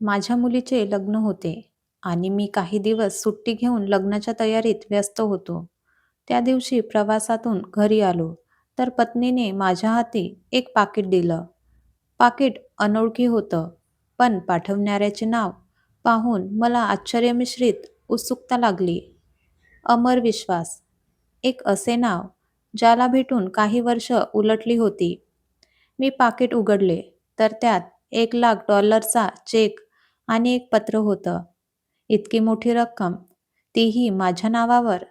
माझ्या मुलीचे लग्न होते आणि मी काही दिवस सुट्टी घेऊन लग्नाच्या तयारीत व्यस्त होतो. त्या दिवशी प्रवासातून घरी आलो, तर पत्नीने माझ्या हाती एक पाकीट दिलं. पाकीट अनोळखी होतं, पण पाठवणाऱ्याचे नाव पाहून मला आश्चर्यमिश्रित उत्सुकता लागली. अमर विश्वास, एक असे नाव ज्याला भेटून काही वर्ष उलटली होती. मी पाकीट उघडले, तर त्यात एक लाख डॉलरचा चेक आणि एक पत्र होतं. इतकी मोठी रक्कम, तीही माझ्या नावावर.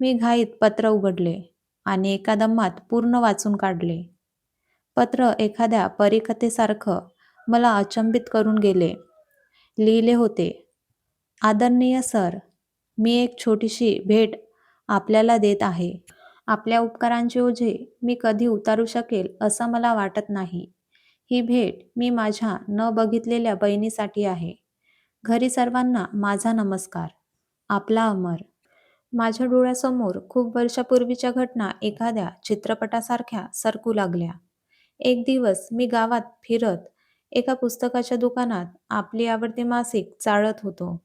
मी घाईत पत्र उघडले आणि एका दमात पूर्ण वाचून काढले. पत्र एखाद्या परिकथेसारखं मला अचंबित करून गेले. लिहिले होते, आदरणीय सर, मी एक छोटीशी भेट आपल्याला देत आहे. आपल्या उपकारांचे ओझे मी कधी उतारू शकेल असं मला वाटत नाही. ही भेट मी माझ्या न बघितलेल्या बहिणीसाठी आहे. घरी सर्वांना माझा नमस्कार. आपला अमर. माझ्या डोळ्यासमोर खूप वर्षापूर्वीच्या घटना एखाद्या चित्रपटासारख्या सरकू लागल्या. एक दिवस मी गावात फिरत एका पुस्तकाच्या दुकानात आपली आवडती मासिक चाळत होतो.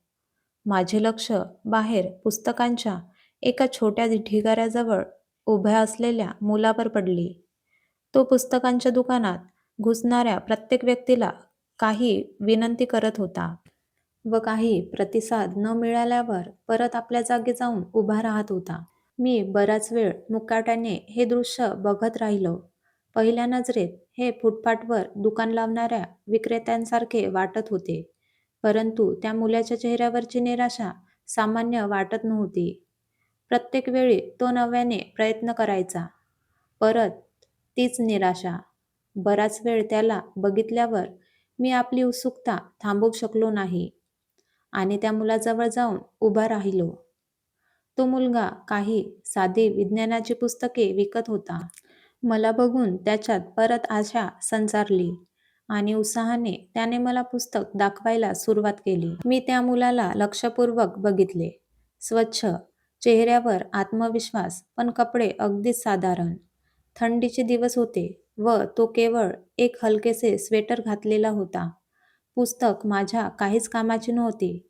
माझे लक्ष बाहेर पुस्तकांच्या एका छोट्या ढिगाऱ्याजवळ उभ्या असलेल्या मुलावर पडली. तो पुस्तकांच्या दुकानात घुसणाऱ्या प्रत्येक व्यक्तीला काही विनंती करत होता. व काही प्रतिसाद न मिळाल्यावर परत आपल्या जागी जाऊन उभा राहत होता. मी बराच वेळ मुकाट्याने हे दृश्य बघत राहिलो. पहिल्या नजरेत हे फुटपाटवर दुकान लावणाऱ्या विक्रेत्यांसारखे वाटत होते. परंतु त्या मुलाच्या चेहऱ्यावरची निराशा सामान्य वाटत नव्हती. प्रत्येक वेळी तो नव्याने प्रयत्न करायचा. परत तीच निराशा. बराच वेळ त्याला बघितल्यावर मी आपली उत्सुकता थांबवू शकलो नाही आणि त्या मुलाजवळ जाऊन उभा राहिलो. तो मुलगा काही साधी विज्ञानाची पुस्तके विकत होता. मला बघून त्याच्यात परत आशा संचारली आणि उत्साहाने त्याने मला पुस्तक दाखवायला सुरुवात केली. मी त्या मुलाला लक्षपूर्वक बघितले. स्वच्छ, चेहऱ्यावर आत्मविश्वास पण कपडे अगदीच साधारण. थंडीचे दिवस होते व तो केवळ एक हलकेसे स्वेटर घातलेला होता. पुस्तक माझ्या काहीच कामाची नव्हती.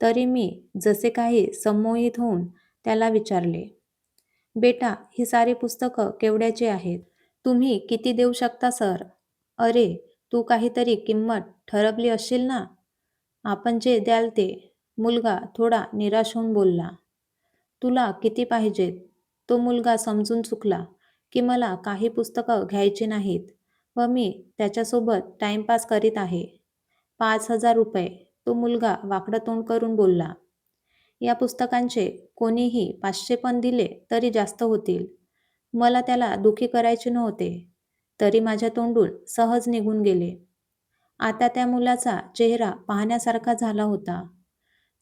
तरी मी जसे काही संमोहित होऊन त्याला विचारले, बेटा ही सारी पुस्तकं केवढ्याची आहेत? तुम्ही किती देऊ शकता सर? अरे, तू काहीतरी किंमत ठरवली असशील ना? आपण जे द्याल ते. मुलगा थोडा निराश होऊन बोलला. तुला किती पाहिजेत? तो मुलगा समजून चुकला की मला काही पुस्तकं घ्यायची नाहीत व मी त्याच्यासोबत टाइमपास करीत आहे. पाच हजार रुपये, तो मुलगा वाकडं तोंड करून बोलला. या पुस्तकांचे कोणीही पाचशे पण दिले तरी जास्त होतील. मला त्याला दुःखी करायचे नव्हते. तरी माझ्या तोंडून सहज निघून गेले. आता त्या मुलाचा चेहरा पाहण्यासारखा झाला होता.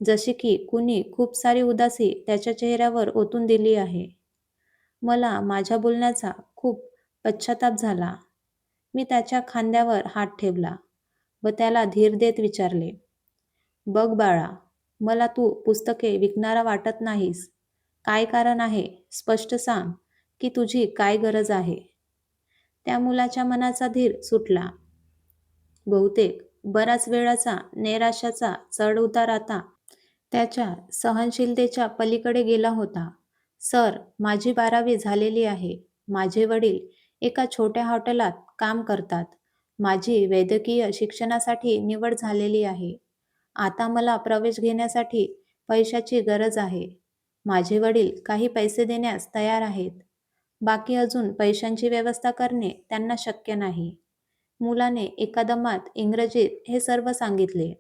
जशी की कुणी खूप सारी उदासी त्याच्या चेहऱ्यावर ओतून दिली आहे. मला माझ्या बोलण्याचा खूप पश्चाताप झाला. मी त्याच्या खांद्यावर हात ठेवला व त्याला धीर देत विचारले, बघ बाळा, मला तू पुस्तके विकणारा वाटत नाहीस. काय कारण आहे स्पष्ट सांग की तुझी काय गरज आहे? त्या मुलाच्या मनाचा धीर सुटला. बहुतेक बराच वेळाचा नैराश्याचा चढ-उतार आता त्याच्या सहनशीलतेच्या पलीकडे गेला होता. सर, माझी बारावी झालेली आहे. माझे वडील एका छोट्या हॉटेलात काम करतात. माझी वैद्यकीय शिक्षणासाठी निवड झालेली आहे. आता मला प्रवेश घेण्यासाठी पैशाची गरज आहे. माझे वडील काही पैसे देण्यास तयार आहेत. बाकी अजून पैशांची व्यवस्था करणे त्यांना शक्य नाही. मुलाने एकादमात इंग्रजीत हे सर्व सांगितले.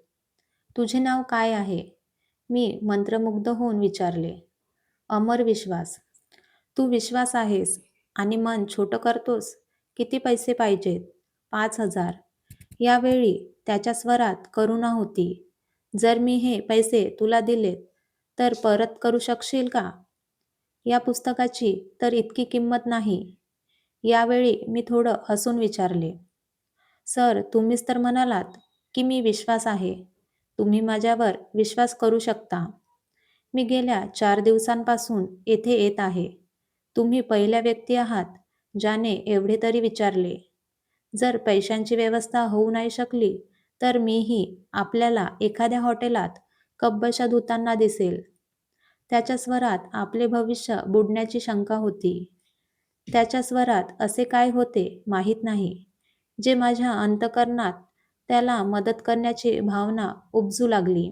तुझे नाव काय आहे? मी मंत्रमुग्ध होऊन विचारले. अमर विश्वास. तू विश्वास आहेस आणि मन छोटं करतोस. किती पैसे पाहिजेत? पाच हजार. यावेळी त्याच्या स्वरात करुणा होती. जर मी हे पैसे तुला दिलेत तर परत करू शकशील का? या पुस्तकाची तर इतकी किंमत नाही. यावेळी मी थोडं हसून विचारले. सर, तुम्हीच तर म्हणालात की मी विश्वास आहे. तुम्ही माझ्यावर विश्वास करू शकता. मी गेल्या चार दिवसांपासून येथे येत आहे. तुम्ही पहिल्या व्यक्ती आहात ज्याने एवढे तरी विचारले. जर पैशांची व्यवस्था होऊ नाही शकली तर मीही आपल्याला एखाद्या हॉटेलात कब्बशा धुताना दिसेल त्याच्या स्वरात आपले भविष्य बुडण्याची शंका होती त्याच्या स्वरात असे काय होते माहीत नाही जे माझ्या अंतकरणात त्याला मदत करण्याची भावना उपजू लागली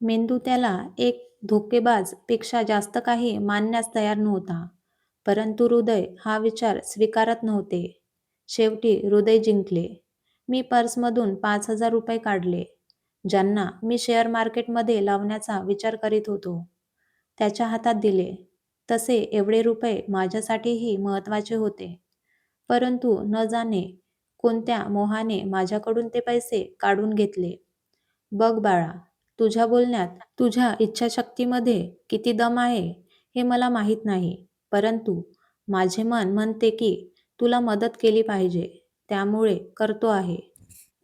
मेंदू त्याला एक धोकेबाजपेक्षा जास्त काही मानण्यास तयार नव्हता. परंतु हृदय हा विचार स्वीकारत नव्हते. शेवटी हृदय जिंकले. मी पर्समधून पाच हजार रुपये काढले ज्यांना मी शेअर मार्केटमध्ये लावण्याचा विचार करीत होतो. त्याच्या हातात दिले. तसे एवढे रुपये माझ्यासाठीही महत्त्वाचे होते. परंतु न जाणे कोणत्या मोहाने माझ्याकडून ते पैसे काढून घेतले. बघ बाळा तुझ्या बोलण्यात तुझ्या इच्छाशक्तीमध्ये किती दम आहे हे मला माहीत नाही. परंतु माझे मन म्हणते की तुला मदत केली पाहिजे त्यामुळे करतो आहे.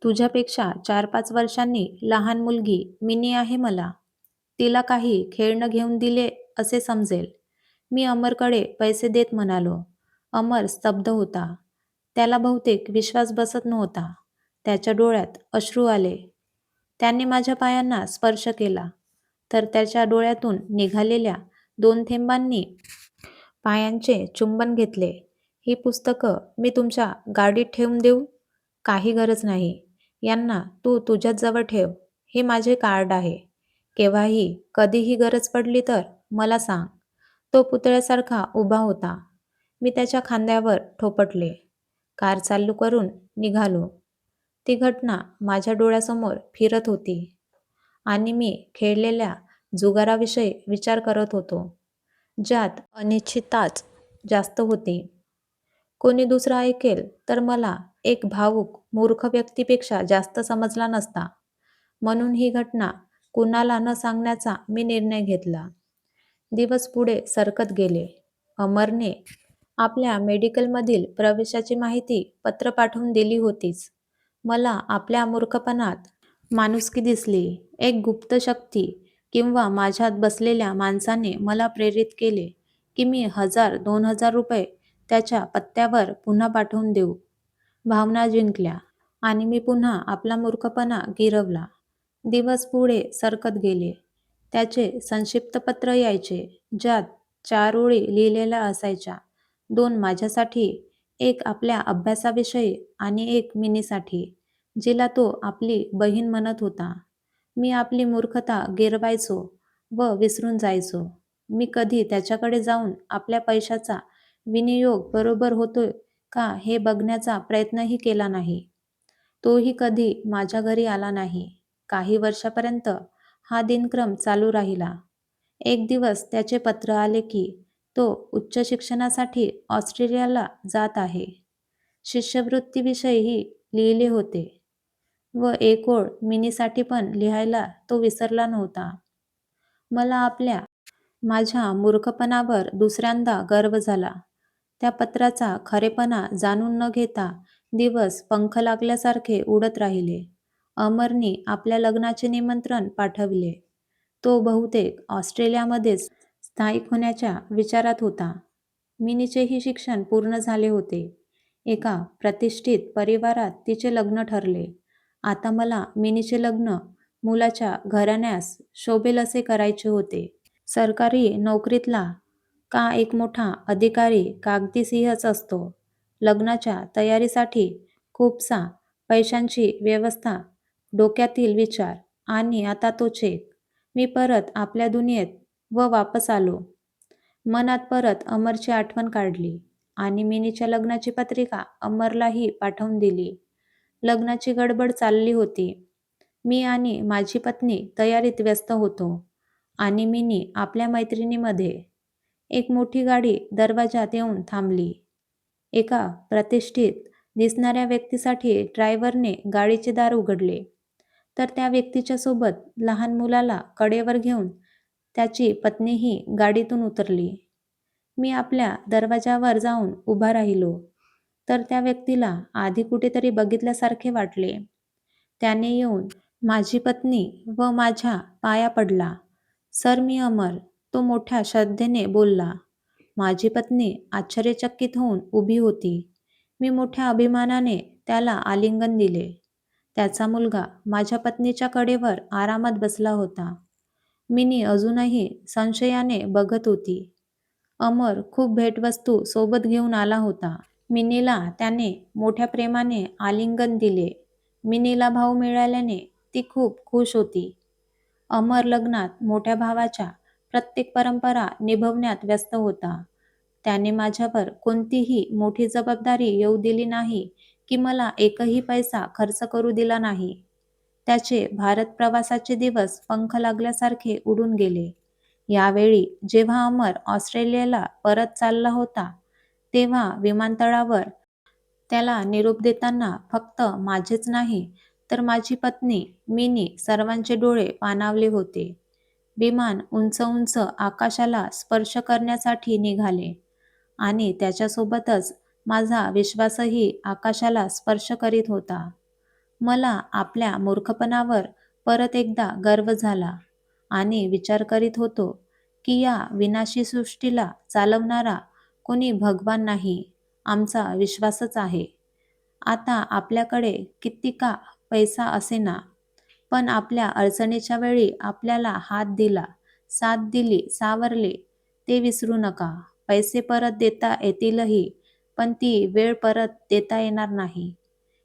तुझ्यापेक्षा चार पाच वर्षांनी लहान मुलगी मिनी आहे मला. तिला काही खेळणं घेऊन दिले असे समजेल. मी अमरकडे पैसे देत म्हणालो. अमर स्तब्ध होता. त्याला बहुतेक विश्वास बसत नव्हता. त्याच्या डोळ्यात अश्रू आले. त्याने माझ्या पायांना स्पर्श केला. तर त्याच्या डोळ्यातून निघालेल्या दोन थेंबांनी पायांचे चुंबन घेतले. ही पुस्तकं मी तुमच्या गाडीत ठेवून देऊ? काही गरज नाही. यांना तू तुझ्याच जवळ ठेव. हे माझे कार्ड आहे. केव्हाही कधीही गरज पडली तर मला सांग. तो पुतळ्यासारखा उभा होता. मी त्याच्या खांद्यावर ठोपटले. कार चालू करून निघालो. ती घटना माझ्या डोळ्यासमोर फिरत होती आणि मी खेळलेल्या जुगाराविषयी विचार करत होतो ज्यात अनिश्चितताच जास्त होती. कोणी दुसरा ऐकेल तर मला एक भावूक मूर्ख व्यक्तीपेक्षा जास्त समजला नसता. म्हणून ही घटना कुणाला न सांगण्याचा मी निर्णय घेतला. दिवस पुढे सरकत गेले. अमरने आपल्या मेडिकलमधील प्रवेशाची माहिती पत्र पाठवून दिली होतीच. मला आपल्या मूर्खपणात माणुसकी दिसली. एक गुप्त शक्ती किंवा माझ्यात बसलेल्या माणसाने मला प्रेरित केले की मी हजार दोन हजार रुपये त्याच्या पत्त्यावर पुन्हा पाठवून देऊ. भावना जिंकल्या आणि मी पुन्हा आपला मूर्खपणा गिरवला. दिवस पुढे सरकत गेले. त्याचे संक्षिप्त पत्र यायचे ज्यात चार ओळी लिहिलेल्या असायच्या. दोन माझ्यासाठी एक आपल्या अभ्यासाविषयी आणि एक मिनीसाठी जिला तो आपली बहीण म्हणत होता. मी आपली मूर्खता गिरवायचो व विसरून जायचो. मी कधी त्याच्याकडे जाऊन आपल्या पैशाचा विनियोग बरोबर होतोय का हे बघण्याचा प्रयत्नही केला नाही. तोही कधी माझ्या घरी आला नाही. काही वर्षापर्यंत हा दिनक्रम चालू राहिला. एक दिवस त्याचे पत्र आले की तो उच्च शिक्षणासाठी ऑस्ट्रेलियाला जात आहे. शिष्यवृत्तीविषयीही लिहिले होते व एक ओळ मिनीसाठी पण लिहायला तो विसरला नव्हता. मला आपल्या माझ्या मूर्खपणावर दुसऱ्यांदा गर्व झाला. त्या पत्राचा खरेपणा जाणून न घेता दिवस पंख लागल्यासारखे उडत राहिले. अमरनी आपल्या लग्नाचे निमंत्रण पाठविले. तो बहुतेक ऑस्ट्रेलियामध्येच स्थायिक होण्याच्या विचारात होता. मिनीचेही शिक्षण पूर्ण झाले होते. एका प्रतिष्ठित परिवारात तिचे लग्न ठरले. आता मला मिनीचे लग्न मुलाच्या घराण्यास शोभेल असे करायचे होते. सरकारी नोकरीतला का एक मोठा अधिकारी कागदी सिंहच असतो? लग्नाच्या तयारीसाठी खूपसा पैशांची व्यवस्था डोक्यातील विचार आणि आता तो चेक. मी परत आपल्या दुनियेत व वापस आलो. मनात परत अमरची आठवण काढली आणि मिनीच्या लग्नाची पत्रिका अमरलाही पाठवून दिली. लग्नाची गडबड चालली होती. मी आणि माझी पत्नी तयारीत व्यस्त होतो आणि मिनी आपल्या मैत्रिणीमध्ये एक मोठी गाडी दरवाजात येऊन थांबली. एका प्रतिष्ठित दिसणाऱ्या व्यक्तीसाठी ड्रायव्हरने गाडीचे दार उघडले. तर त्या व्यक्तीच्या सोबत लहान मुलाला कडेवर घेऊन त्याची पत्नीही गाडीतून उतरली. मी आपल्या दरवाजावर जाऊन उभा राहिलो. तर त्या व्यक्तीला आधी कुठेतरी बघितल्यासारखे वाटले. त्याने येऊन माझी पत्नी व माझ्या पाया पडला. सर मी अमर तो मोठ्या श्रद्धेने बोलला. माझी पत्नी आश्चर्यचकित होऊन उभी होती. मी मोठ्या अभिमानाने त्याला आलिंगन दिले. त्याचा मुलगा माझ्या पत्नीच्या कडेवर आरामात बसला होता. मिनी अजूनही संशयाने बघत होती. अमर खूप भेटवस्तू सोबत घेऊन आला होता. मिनीला त्याने मोठ्या प्रेमाने आलिंगन दिले. मिनीला भाऊ मिळाल्याने ती खूप खुश होती. अमर लग्नात मोठ्या भावाच्या प्रत्येक परंपरा निभवण्यात व्यस्त होता. त्याने माझ्यावर कोणतीही मोठी जबाबदारी येऊ दिली नाही की मला एकही पैसा खर्च करू दिला नाही. त्याचे भारत प्रवासाचे दिवस पंख लागल्यासारखे उडून गेले. यावेळी जेव्हा अमर ऑस्ट्रेलियाला परत चालला होता तेव्हा विमानतळावर त्याला निरोप देताना फक्त माझेच नाही तर माझी पत्नी मिनी सर्वांचे डोळे पाणावले होते. विमान उंच उंच आकाशाला स्पर्श करण्यासाठी निघाले आणि त्याच्यासोबतच माझा विश्वासही आकाशाला स्पर्श करीत होता. मला आपल्या मूर्खपणावर परत एकदा गर्व झाला आणि विचार करीत होतो की या विनाशी सृष्टीला चालवणारा कोणी भगवान नाही आमचा विश्वासच आहे. आता आपल्याकडे किती का पैसा असेना पण आपल्या अडचणीच्या वेळी आपल्याला हात दिला साथ दिली सावरले ते विसरू नका. पैसे परत देता येतीलही पण ती वेळ परत देता येणार नाही.